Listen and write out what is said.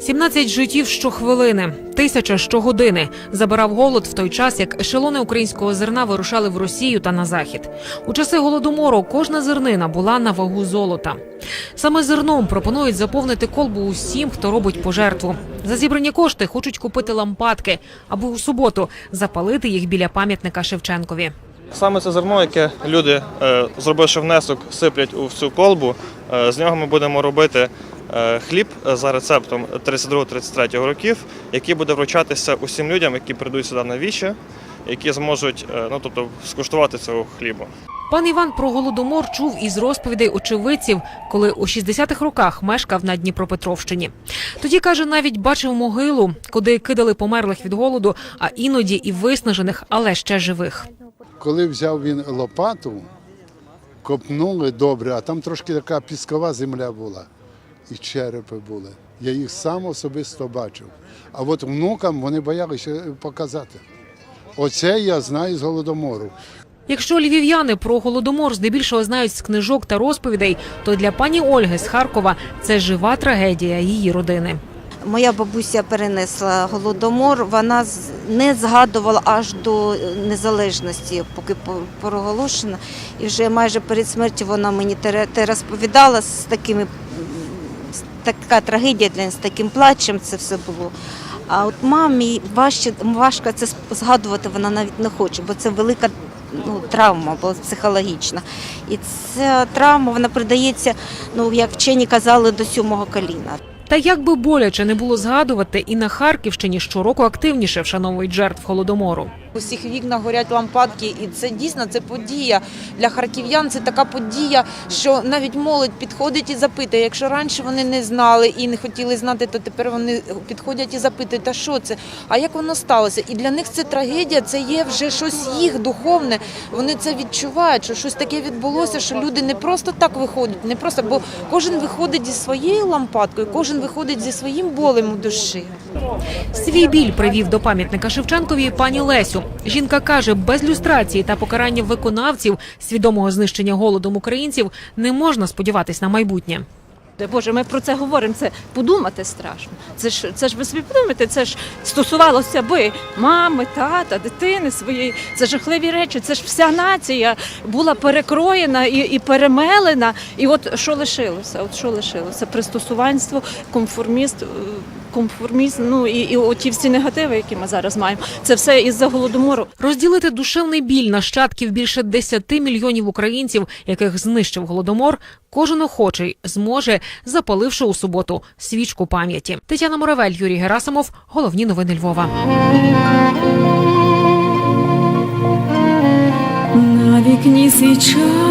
17 життів щохвилини, тисяча щогодини забирав голод в той час, як ешелони українського зерна вирушали в Росію та на захід. У часи голодомору кожна зернина була на вагу золота. Саме зерном пропонують заповнити колбу усім, хто робить пожертву. За зібрані кошти хочуть купити лампадки, аби у суботу запалити їх біля пам'ятника Шевченкові. Саме це зерно, яке люди, е, зробивши внесок, сиплять у цю колбу. е, З нього ми будемо робити хліб за рецептом 32-33 років, який буде вручатися усім людям, які прийдуть сюди на віче, які зможуть е, ну, тобто, скуштувати цього хлібу. Пан Іван про голодомор чув із розповідей очевидців, коли у 60-х роках мешкав на Дніпропетровщині. Тоді каже, навіть бачив могилу, куди кидали померлих від голоду, а іноді і виснажених, але ще живих. Коли взяв він лопату, копнули добре, а там трошки така піскова земля була, і черепи були. Я їх сам особисто бачив. А от внукам вони боялися показати. Оце я знаю з голодомору. Якщо львів'яни про голодомор здебільшого знають з книжок та розповідей, то для пані Ольги з Харкова це жива трагедія її родини. Моя бабуся перенесла голодомор. Вона не згадувала аж до незалежності, поки проголошена. І вже майже перед смертю вона мені те, розповідала з такими така трагедія для з таким плачем це все було. А от мамі важче важко це згадувати, вона навіть не хоче, бо це велика ну, травма, бо психологічна. І ця травма вона передається, ну як вчені казали, до сьомого коліна. Та як би боляче не було згадувати, і на Харківщині щороку активніше вшановують жертв голодомору. У всіх вікнах горять лампадки, і це дійсно це подія для харків'ян. Це така подія, що навіть молодь підходить і запитує. Якщо раніше вони не знали і не хотіли знати, то тепер вони підходять і запитують, а що це? А як воно сталося? І для них це трагедія, це є вже щось їх духовне. Вони це відчувають, що щось таке відбулося, що люди не просто так виходять, не просто, бо кожен виходить зі своєю лампадкою, кожен виходить зі своїм болем у душі. Свій біль привів до пам'ятника Шевченкові пані Лесю. Жінка каже, без люстрації та покарання виконавців свідомого знищення голодом українців не можна сподіватись на майбутнє. Боже, ми про це говоримо. Це подумати страшно. Це ж це ж ви собі подумайте, це ж стосувалося би мами, тата, дитини своєї. Це жахливі речі. Це ж вся нація була перекроєна і, і перемелена. І от що лишилося? От що лишилося? Пристосуванство, конформіст. Конформізм, ну і, і оті всі негативи, які ми зараз маємо, це все із-за голодомору. Розділити душевний біль нащадків більше 10 мільйонів українців, яких знищив голодомор, кожен охочий зможе, запаливши у суботу свічку пам'яті. Тетяна Моравель, Юрій Герасимов. Головні новини Львова. На вікні свіча